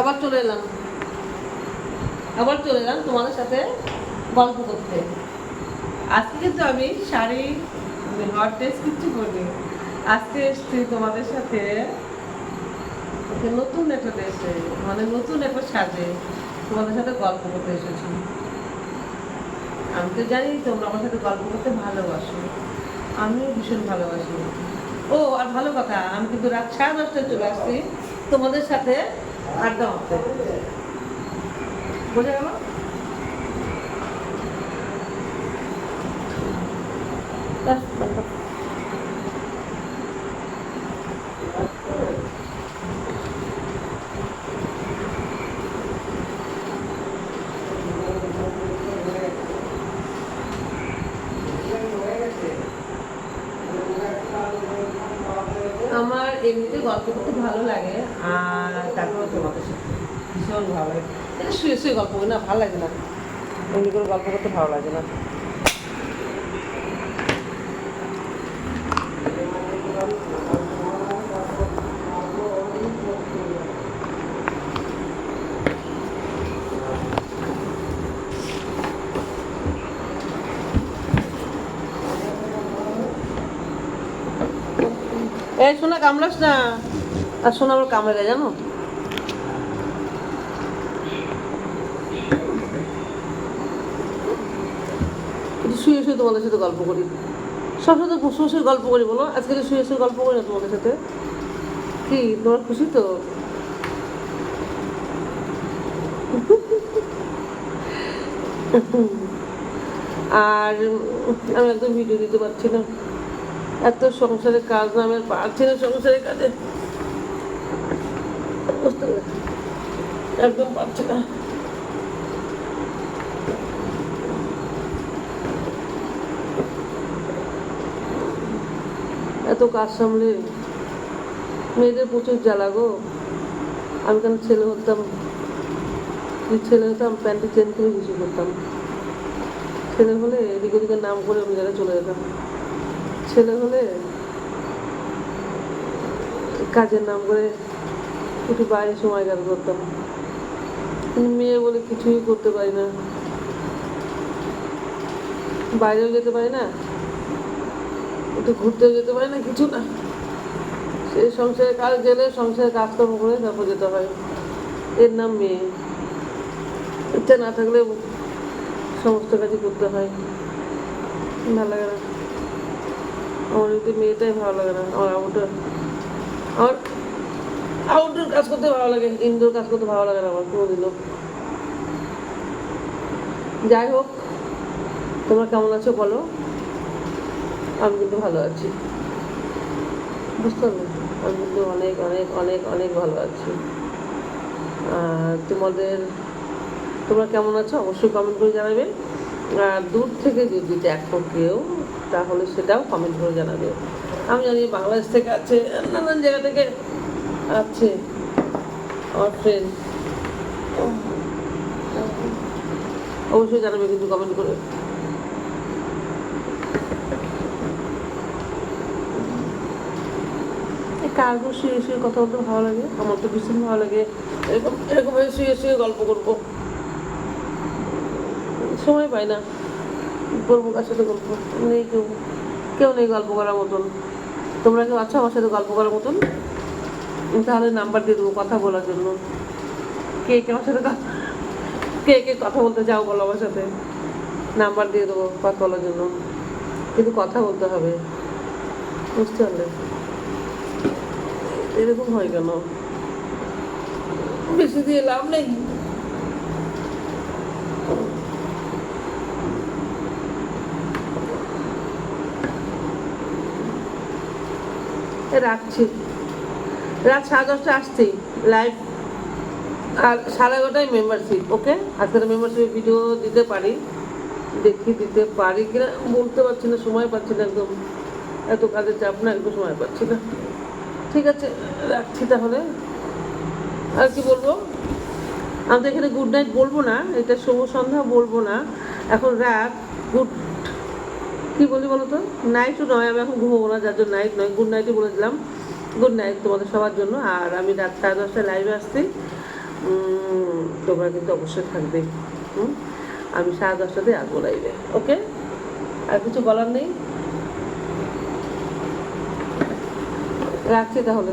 আবার চলে এলাম। আবার চলে এলাম তোমাদের সাথে গল্প করতে। আজকে কিন্তু আমি শাড়ি হট ড্রেস কিচ্ছু করিনি আজকে এসছি তোমাদের সাথে নতুন একটা ড্রেসে মানে নতুন একটা সাজে তোমাদের সাথে গল্প করতে এসেছি। আমি তো জানি তোমরা আমার সাথে গল্প করতে ভালোবাসো। আমিও ভীষণ ভালোবাসি। ও, আর ভালো কথা, আমি কিন্তু রাত সাড়ে দশটায় চলে আসছি তোমাদের সাথে আড্ডা মারতে বোঝা গেল? ব্যাস, বন্ধ। আমার এমনিতে গল্প করতে ভালো লাগে। আর তারপরে তোমাকে ভীষণ ভালো লাগে। এটা শুয়ে শুয়ে গল্প না ভালো লাগে না। এমনি করে গল্প করতে ভালো লাগে না। এই শোনা কামড়াস না। আর শোনা আমার কামড়ে দেয় জানো শুয়ে শুয়ে তোমাদের সাথে গল্প করি। সব সাথে বসে বসে গল্প করি বলো। আজকে তো শুয়ে শুয়ে গল্প করি না তোমাদের সাথে। কি, তোমার খুশি তো? আর আমি একদম ভিডিও দিতে পারছি না। এত সংসারের কাজ না আমি পারছি না সংসারের কাজে একদম পারছি না। এত কাজ সামলে মেয়েদের প্রচুর জ্বালা গো। আমি কেন ছেলে হতাম? ছেলে হতাম, প্যান্টে চেন করে কিছু করতাম ছেলে হলে এদিক ওদিকে নাম করে আমি জায়গায় চলে যেতাম। ছেলে হলে কাজের নাম করে একটু বাইরে সময় কাজ করতাম মেয়ে বলে কিছুই করতে পারি না। বাইরেও যেতে পারি না, একটু ঘুরতেও যেতে পারি না, কিছু না। সে সংসারে কাজ গেলে সংসারে কাজকর্ম করে তারপর যেতে হয়। এর নাম মেয়ে। ইচ্ছা না থাকলে সমস্ত কাজই করতে হয়। ভালো লাগে না। আমার যদি মেয়েটাই ভালো লাগে না, আমার আউটডোর আমার আউটডোর কাজ করতে ভালো লাগে ইনডোর কাজ করতে ভালো লাগে না আমার, কোনোদিনও। যাই হোক, তোমরা কেমন আছো বলো? আমি কিন্তু ভালো আছি। বুঝতে পারলে? আমি কিন্তু অনেক অনেক অনেক অনেক ভালো আছি। আর তোমাদের তোমরা কেমন আছো? অবশ্যই কমেন্ট করে জানাবে। আর দূর থেকে যদি দেখো কেউ তাহলে সেটাও কমেন্ট করে জানাবে। আমি জানি বাংলাদেশ থেকে আছে, নানান জায়গা থেকে আছে আমার ফ্রেন্ড অবশ্যই জানাবে কিন্তু কমেন্ট করে। এই কারগুলো শুয়ে শুয়ে কথা বলতে ভালো লাগে, আমার তো ভীষণ ভালো লাগে। এরকম এরকমভাবে শুয়ে শুয়ে গল্প করব। সময় পাই না। করব কার সাথে গল্প? নেই কেউ। কেউ নেই গল্প করার মতন। তোমরা কেউ আছো আমার সাথে গল্প করার মতন? তাহলে নাম্বার দিয়ে দেবো কথা বলার জন্য। কে কে আমার সাথে কে কে কথা বলতে যাও বলো আমার সাথে? নাম্বার দিয়ে দেবো কথা বলার জন্য। কিন্তু কথা বলতে হবে। বুঝতে পারলে? এরকম হয় কেন? বেশি দিয়ে লাভ নেই। রাখছি। রাত সাড়ে দশটা আসছি লাইভ আর সাড়ে এগারোটায় মেম্বারশিপ ওকে আজকে মেম্বারশিপ ভিডিও দিতে পারি, দেখি দিতে পারি কিনা। বলতে পারছি না, সময় পাচ্ছি না একদম। এত কাজের চাপ না একটু সময় পাচ্ছি না। ঠিক আছে, রাখছি তাহলে। আর কি বলব? আমি তো এখানে গুড নাইট বলব না, এটা শুভ সন্ধ্যা বলব না। এখন রাত গুড কী বলি বলো তো নাইটও নয়, আমি এখন ঘুমবো না, যার জন্য নাইট নয়। গুড নাইটই বলে দিলাম। গুড নাইট তোমাদের সবার জন্য। আর আমি রাত সাড়ে দশটায় লাইভে আসছি। তোমরা কিন্তু অবশ্যই থাকবে। হুম? আমি সাড়ে দশটাতে আসব লাইভে ওকে আর কিছু বলার নেই? রাখছি তাহলে।